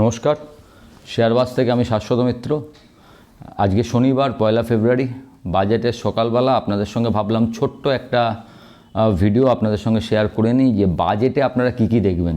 নমস্কার। শেয়ারবাজ থেকে আমি শাশ্বত মিত্র। আজকে শনিবার, পয়লা ফেব্রুয়ারি, বাজেটের সকালবেলা আপনাদের সঙ্গে ভাবলাম ছোট্ট একটা ভিডিও আপনাদের সঙ্গে শেয়ার করে নিই যে বাজেটে আপনারা কি কি দেখবেন।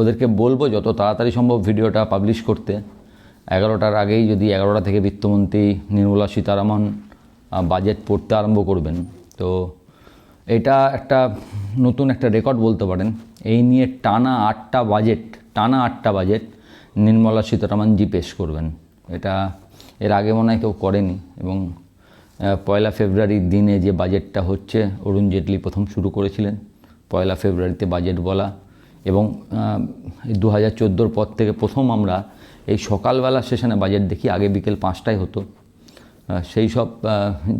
ওদেরকে বলব যত তাড়াতাড়ি সম্ভব ভিডিওটা পাবলিশ করতে। এগারোটার আগেই যদি এগারোটা থেকে বিত্তমন্ত্রী নির্মলা সীতারামন বাজেট পড়তে আরম্ভ করবেন। তো এটা একটা নতুন একটা রেকর্ড বলতে পারেন। এই নিয়ে টানা আটটা বাজেট টানা আটটা বাজেট নির্মলা সীতারামনজি পেশ করবেন। এটা এর আগে মনে হয় কেউ করেনি এবং পয়লা ফেব্রুয়ারির দিনে যে বাজেটটা হচ্ছে, অরুণ জেটলি প্রথম শুরু করেছিলেন পয়লা ফেব্রুয়ারিতে বাজেট বলা এবং দু হাজার চোদ্দোর পর থেকে প্রথম আমরা এই সকালবেলা সেশনে বাজেট দেখি, আগে বিকেল পাঁচটায় হতো। সেই সব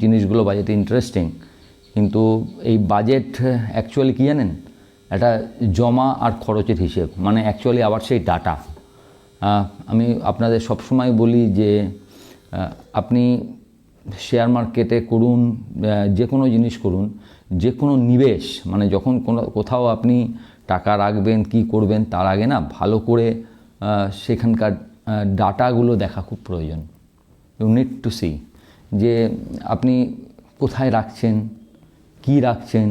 জিনিসগুলো বাজেটে ইন্টারেস্টিং কিন্তু এই বাজেট অ্যাকচুয়ালি কী জানেন? একটা জমা আর খরচের হিসেব মানে অ্যাকচুয়ালি আবার সেই ডাটা আমি আপনাদের সবসময় বলি যে আপনি শেয়ার মার্কেটে করুন যে কোনো জিনিস করুন, যে কোনো নিবেশ মানে যখন কোনো, কোথাও আপনি টাকা রাখবেন, কি করবেন, তার আগে না ভালো করে সেখানকার ডাটাগুলো দেখা খুব প্রয়োজন। ইউ নিড টু সি যে আপনি কোথায় রাখছেন, কি রাখছেন,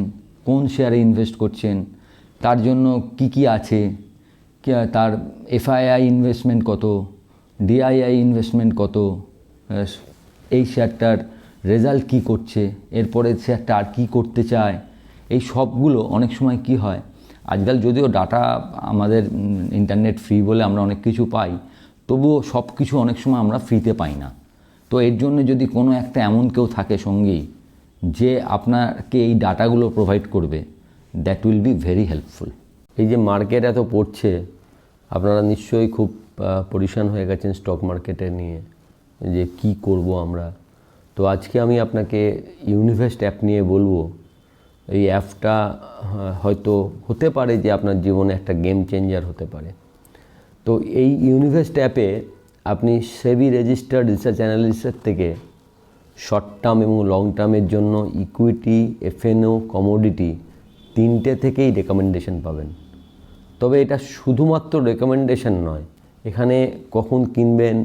কোন শেয়ারে ইনভেস্ট করছেন তার জন্য কি কি আছে? তার এফআইআই ইনভেস্টমেন্ট কত? ডিআইআই ইনভেস্টমেন্ট কত? এই শেয়ারটার রেজাল্ট কি করছে? এরপরে শেয়ারটা আর কী করতে চায়? এই সবগুলো অনেক সময় কি হয়? আজকাল যদিও ডাটা আমাদের ইন্টারনেট ফ্রি বলে আমরা অনেক কিছু পাই, তবুও সব কিছু অনেক সময় আমরা ফ্রিতে পাই না। তো এর জন্য যদি কোনো একটা এমন কেউ থাকে সঙ্গী, যে আপনাকে এই ডাটাগুলো প্রোভাইড করবে that will be very helpful এই যে মার্কেট এত পড়ছে, আপনারা নিশ্চয়ই খুব পরিশান হয়ে গেছেন স্টক মার্কেটে নিয়ে, যে কি করব আমরা। তো আজকে আমি আপনাকে ইউনিভেস্ট অ্যাপ নিয়ে বলব। এই অ্যাপটা হয়তো হতে পারে যে আপনার জীবনে একটা গেম চেঞ্জার হতে পারে। তো এই ইউনিভেস্ট অ্যাপে আপনি সেবি রেজিস্টার্ড রিসার্চ অ্যানালিস্টের থেকে শর্ট টার্ম এবং লং টার্মের জন্য ইকুইটি এফএনও কমোডিটি তিনটে থেকেই রেকমেন্ডেশন পাবেন। তবে এটা শুধুমাত্র রেকমেন্ডেশন নয়, এখানে কখন কিনবেন,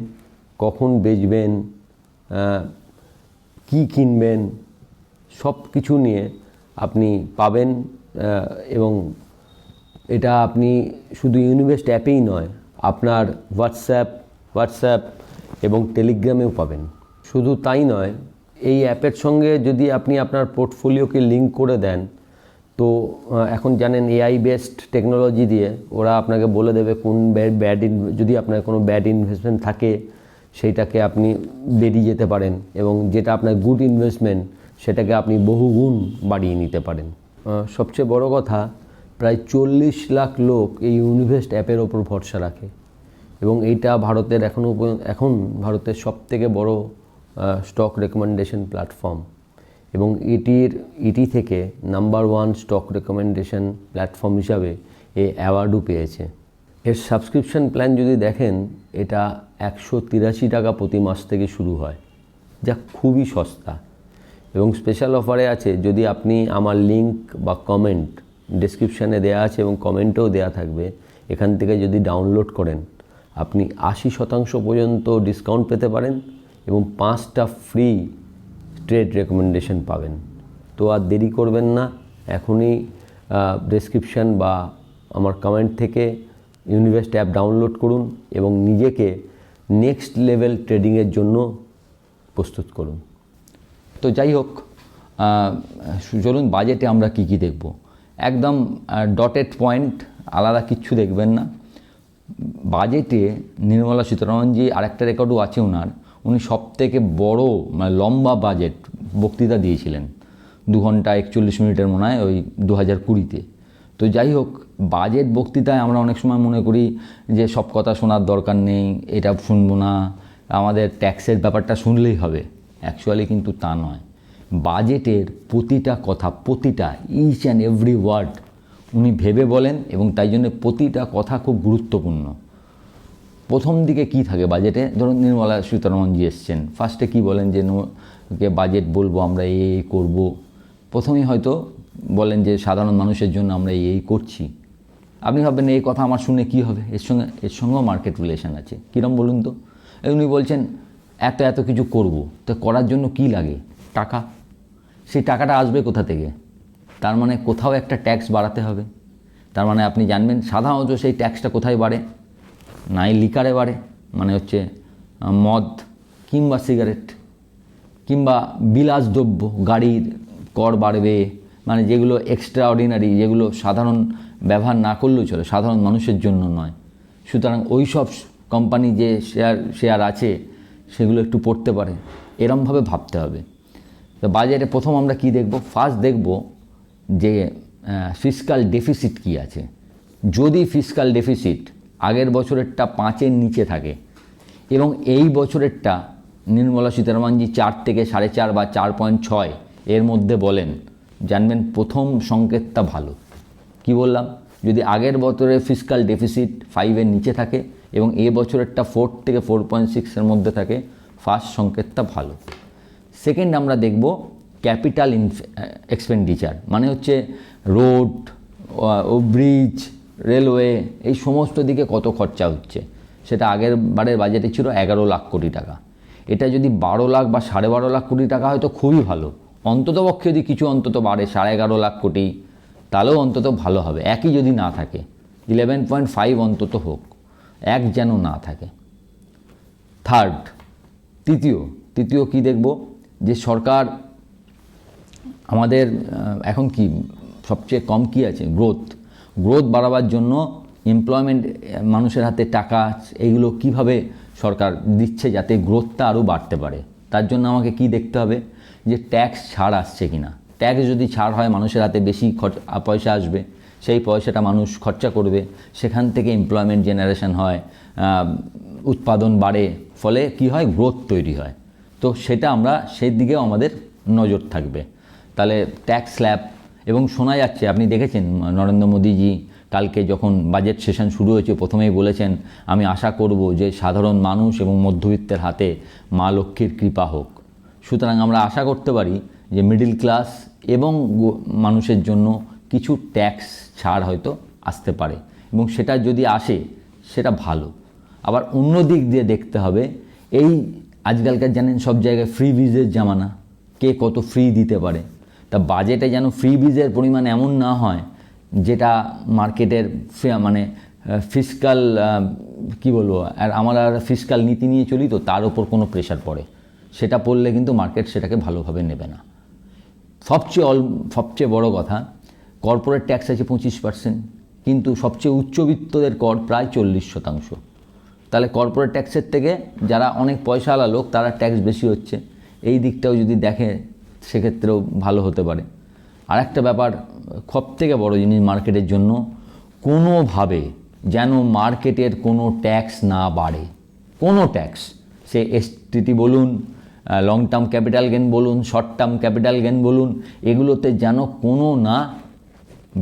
কখন বেচবেন কি কিনবেন সব কিছু নিয়ে আপনি পাবেন এবং এটা আপনি শুধু ইউনিভেস্ট অ্যাপেই নয়, আপনার হোয়াটসঅ্যাপ হোয়াটসঅ্যাপ এবং টেলিগ্রামেও পাবেন। শুধু তাই নয়, এই অ্যাপের সঙ্গে যদি আপনি আপনার পোর্টফোলিওকে লিঙ্ক করে দেন তো এখন জানেন এআই বেসড টেকনোলজি দিয়ে ওরা আপনাকে বলে দেবে কোন ব্যাড যদি আপনার কোনো ব্যাড ইনভেস্টমেন্ট থাকে, সেইটাকে আপনি বেরিয়ে যেতে পারেন এবং যেটা আপনার গুড ইনভেস্টমেন্ট সেটাকে আপনি বহুগুণ বাড়িয়ে নিতে পারেন। সবচেয়ে বড় কথা, প্রায় চল্লিশ লাখ লোক এই ইউনিভেস্ট অ্যাপের ওপর ভরসা রাখে এবং এইটা ভারতের এখনও এখন ভারতের সবথেকে বড় স্টক রেকমেন্ডেশন প্ল্যাটফর্ম এবং এটির ইটি থেকে number one stock recommendation platform হিসাবে এ অ্যাওয়ার্ডও পেয়েছে। এর সাবস্ক্রিপশন প্ল্যান যদি দেখেন, এটা একশো তিরাশি টাকা প্রতি মাস থেকে শুরু হয়। যা খুবই সস্তা। এবং স্পেশাল অফারে আছে, যদি আপনি আমার লিংক বা কমেন্ট ডেসক্রিপশানে দেওয়া আছে এবং কমেন্টেও দেওয়া থাকবে, এখান থেকে যদি ডাউনলোড করেন, আপনি আশি শতাংশ পর্যন্ত ডিসকাউন্ট পেতে পারেন এবং পাঁচটা ফ্রি ট্রেড রেকমেন্ডেশন পাবেন। তো আর দেরি করবেন না, এখনই ডেসক্রিপশান বা আমার কমেন্ট থেকে ইউনিভার্স অ্যাপ ডাউনলোড করুন এবং নিজেকে নেক্সট লেভেল ট্রেডিংয়ের জন্য প্রস্তুত করুন। তো যাই হোক চলুন বাজেটে আমরা কি কি দেখব। একদম ডটেড পয়েন্ট আলাদা কিচ্ছু দেখবেন না। বাজেটে নির্মলা সীতারামনজি আরেকটা রেকর্ডও আছে ওনার। উনি সব থেকে বড় মানে লম্বা বাজেট বক্তৃতা দিয়েছিলেন। দু ঘণ্টা একচল্লিশ মিনিটের মনে হয়, ওই দু হাজার কুড়িতে। তো যাই হোক বাজেট বক্তৃতায় আমরা অনেক সময় মনে করি যে সব কথা শোনার দরকার নেই, এটা শুনব না, আমাদের ট্যাক্সের ব্যাপারটা শুনলেই হবে। অ্যাকচুয়ালি কিন্তু তা নয়। বাজেটের প্রতিটা কথা, প্রতিটা ইচ অ্যান্ড এভরি ওয়ার্ড উনি ভেবে বলেন এবং তাই জন্য প্রতিটা কথা খুব গুরুত্বপূর্ণ। প্রথম দিকে কি থাকে বাজেটে ধরুন নির্মলা সীতারমনজি এসছেন। ফার্স্টে কি বলেন যে বাজেট বলব আমরা এই এই করব? প্রথমেই হয়তো বলেন যে, সাধারণ মানুষের জন্য আমরা এই এই করছি। আপনি ভাববেন, এই কথা আমার শুনে কি হবে? এর সঙ্গে, এর সঙ্গেও মার্কেট রিলেশন আছে। কীরম বলুন তো? উনি বলছেন, এত এত কিছু করব। তো করার জন্য কি লাগে? টাকা? সেই টাকাটা আসবে কোথা থেকে? তার মানে কোথাও একটা ট্যাক্স বাড়াতে হবে। তার মানে আপনি জানবেন, সাধারণত সেই ট্যাক্সটা কোথায় বাড়ে? নাই লিকারে বাড়ে মানে হচ্ছে মদ কিংবা সিগারেট কিংবা বিলাসদ্রব্য গাড়ির কর বাড়বে মানে যেগুলো এক্সট্রা অর্ডিনারি যেগুলো সাধারণ ব্যবহার না করলেও চলে, সাধারণ মানুষের জন্য নয়। সুতরাং ওই সব কোম্পানি যে শেয়ার শেয়ার আছে, সেগুলো একটু পড়তে পারে। এরমভাবে ভাবতে হবে। তো বাজারে প্রথম আমরা কি দেখব? ফার্স্ট দেখব যে ফিসকাল ডেফিসিট কি আছে। যদি ফিসকাল ডেফিসিট আগের বছরেরটা পাঁচের নিচে থাকে। এবং এই বছরেরটা নির্মলা সীতারামনজি চার থেকে সাড়ে চার বা চার পয়েন্ট ছয় এর মধ্যে বলেন। জানবেন প্রথম সংকেতটা ভালো। কি বললাম? যদি আগের বছরের ফিজিক্যাল ডেফিসিট ফাইভের নিচে থাকে এবং এ বছরেরটা ফোর থেকে ফোর পয়েন্ট সিক্সের মধ্যে থাকে ফার্স্ট সংকেতটা ভালো। সেকেন্ড আমরা দেখব ক্যাপিটাল এক্সপেন্ডিচার মানে হচ্ছে রোড ও ব্রিজ রেলওয়ে, এই সমস্ত দিকে কত খরচা হচ্ছে? সেটা আগের বারের বাজেটে ছিল এগারো লাখ কোটি টাকা। এটা যদি বারো লাখ বা সাড়ে বারো লাখ কোটি টাকা হয়তো খুবই ভালো। অন্ততপক্ষে যদি কিছু অন্তত বাড়ে, সাড়ে এগারো লাখ কোটি, তাহলেও অন্তত ভালো হবে। একই যদি না থাকে ইলেভেন পয়েন্ট ফাইভ অন্তত হোক, এক যেন না থাকে। থার্ড তৃতীয় তৃতীয় কি দেখব? যে সরকার আমাদের এখন কি সবচেয়ে কম কি আছে? গ্রোথ গ্রোথ বাড়াবার জন্য এমপ্লয়মেন্ট মানুষের হাতে টাকা, এইগুলো কীভাবে সরকার দিচ্ছে যাতে গ্রোথটা আরও বাড়তে পারে? তার জন্য আমাকে কি দেখতে হবে? যে ট্যাক্স ছাড় আসছে কি না ট্যাক্স যদি ছাড় হয়, মানুষের হাতে বেশি পয়সা আসবে, সেই পয়সাটা মানুষ খরচা করবে। সেখান থেকে এমপ্লয়মেন্ট জেনারেশন হয় উৎপাদন বাড়ে, ফলে কি হয়? গ্রোথ তৈরি হয়। তো সেটা আমরা সেই দিকেও আমাদের নজর থাকবে। তাহলে ট্যাক্স স্ল্যাব এবং শোনা যাচ্ছে, আপনি দেখেছেন, নরেন্দ্র মোদীজি কালকে যখন বাজেট সেশন শুরু হয়েছে, প্রথমেই বলেছেন, আমি আশা করব যে সাধারণ মানুষ এবং মধ্যবিত্তের হাতে মা লক্ষ্মীর কৃপা হোক। সুতরাং আমরা আশা করতে পারি যে মিডিল ক্লাস এবং মানুষের জন্য কিছু ট্যাক্স ছাড় হয়তো আসতে পারে এবং সেটা যদি আসে, সেটা ভালো। আবার অন্য দিক দিয়ে দেখতে হবে, এই আজকালকার জানেন সব জায়গায় ফ্রি ভিজের জামানা, কে কত ফ্রি দিতে পারে। তা বাজেটে যেন ফ্রি ভিজের পরিমাণ এমন না হয়, যেটা মার্কেটের মানে ফিসকাল কি বলব, আর আমরা ফিসকাল নীতি নিয়ে চলি তো তার উপর কোনো প্রেশার পড়ে। সেটা পড়লে কিন্তু মার্কেট সেটাকে ভালোভাবে নেবে না। সবচেয়ে অল সবচেয়ে বড় কথা কর্পোরেট ট্যাক্স আছে পঁচিশ পার্সেন্ট কিন্তু সবচেয়ে উচ্চবিত্তদের কর প্রায় চল্লিশ শতাংশ। তাহলে কর্পোরেট ট্যাক্সের থেকে যারা অনেক পয়সাওয়ালা লোক, তারা ট্যাক্স বেশি হচ্ছে। এই দিকটাও যদি দেখে সেক্ষেত্রেও ভালো হতে পারে। আর একটা ব্যাপার, সব থেকে বড় জিনিস মার্কেটের জন্য কোনোভাবে যেন মার্কেটের কোনো ট্যাক্স না বাড়ে। কোনো ট্যাক্স। সে এসটিটি বলুন লং টার্ম ক্যাপিটাল গেন বলুন শর্ট টার্ম ক্যাপিটাল গেন বলুন, এগুলোতে যেন কোনো না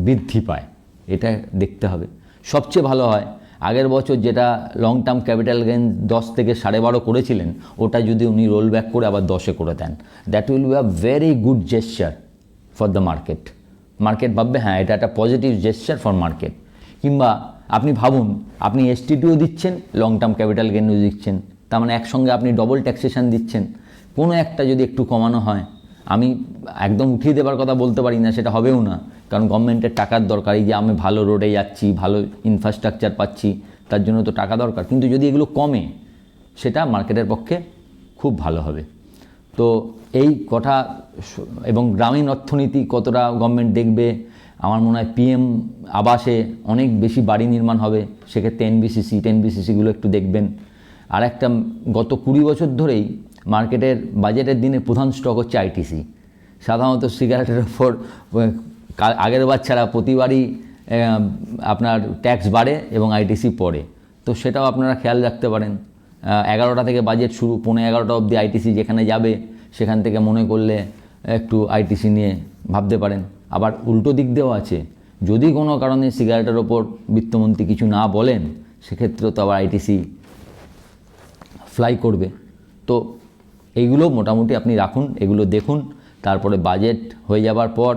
বৃদ্ধি পায়। এটা দেখতে হবে। সবচেয়ে ভালো হয় আগের বছর যেটা লং টার্ম ক্যাপিটাল গেন দশ থেকে সাড়ে বারো করেছিলেন, ওটা যদি উনি রোল ব্যাক করে আবার দশে করে দেন that will be a very good gesture for the market market ভাববে হ্যাঁ এটা একটা পজিটিভ জেস্চার ফর মার্কেট কিংবা আপনি ভাবুন, আপনি এসটিটিও দিচ্ছেন লং টার্ম ক্যাপিটাল গেনও দিচ্ছেন, তার মানে একসঙ্গে আপনি ডবল ট্যাক্সেশন দিচ্ছেন, কোনো একটা যদি একটু কমানো হয় আমি একদম উঠিয়ে দেবার কথা বলতে পারি না, সেটা হবেও না। কারণ গভর্নমেন্টের টাকার দরকার এই যে আমি ভালো রোডে যাচ্ছি, ভালো ইনফ্রাস্ট্রাকচার পাচ্ছি, তার জন্য তো টাকা দরকার। কিন্তু যদি এগুলো কমে, সেটা মার্কেটের পক্ষে খুব ভালো হবে। তো এই কথা এবং গ্রামীণ অর্থনীতি কতটা গভর্নমেন্ট দেখবে, আমার মনে হয় পিএম আবাসে অনেক বেশি বাড়ি নির্মাণ হবে, সেক্ষেত্রে এনবিসিসি টেনবিসিসিগুলো একটু দেখবেন। আর একটা গত কুড়ি বছর ধরেই মার্কেটের বাজেটের দিনে প্রধান স্টক হচ্ছে আইটিসি সাধারণত সিগারেটের ওপর আগের বার ছাড়া প্রতিবারই আপনার ট্যাক্স বাড়ে এবং আইটিসি পড়ে। তো সেটাও আপনারা খেয়াল রাখতে পারেন। এগারোটা থেকে বাজেট শুরু, পৌনে এগারোটা অবধি আইটিসি যেখানে যাবে, সেখান থেকে মনে করলে একটু আইটিসি নিয়ে ভাবতে পারেন। আবার উল্টো দিক দিয়েও আছে। যদি কোনো কারণে সিগারেটের ওপর বিত্তমন্ত্রী কিছু না বলেন, সেক্ষেত্রেও তো আবার আইটিসি ফ্লাই করবে। তো এইগুলো মোটামুটি আপনি রাখুন, এগুলো দেখুন, তারপরে বাজেট হয়ে যাবার পর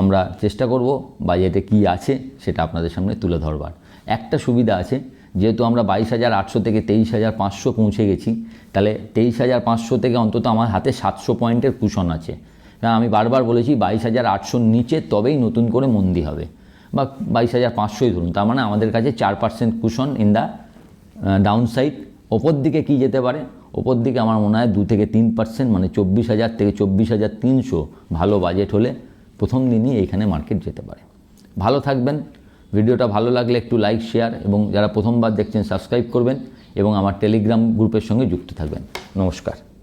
আমরা চেষ্টা করব বাজেটে কি আছে সেটা আপনাদের সামনে তুলে ধরবার। একটা সুবিধা আছে, যেহেতু আমরা বাইশ হাজার আটশো থেকে তেইশ হাজার পাঁচশো পৌঁছে গেছি, তাহলে তেইশ হাজার পাঁচশো থেকে অন্তত আমার হাতে সাতশো পয়েন্টের কুশন আছে। হ্যাঁ আমি বারবার বলেছি বাইশ হাজার আটশোর নিচে তবেই নতুন করে মন্দি হবে। বা বাইশ হাজার পাঁচশোই ধরুন, তার মানে আমাদের কাছে চার percent cushion in the downside ওপর দিকে কি যেতে পারে? ওপর দিকে আমার মনে হয় দু থেকে তিন পার্সেন্ট মানে চব্বিশ হাজার থেকে চব্বিশ হাজার তিনশো ভালো বাজেট হলে প্রথম দিনই এইখানে মার্কেট যেতে পারে। ভালো থাকবেন, ভিডিওটা ভালো লাগলে একটু লাইক শেয়ার এবং যারা প্রথমবার দেখছেন সাবস্ক্রাইব করবেন এবং আমার টেলিগ্রাম গ্রুপের সঙ্গে যুক্ত থাকবেন। নমস্কার।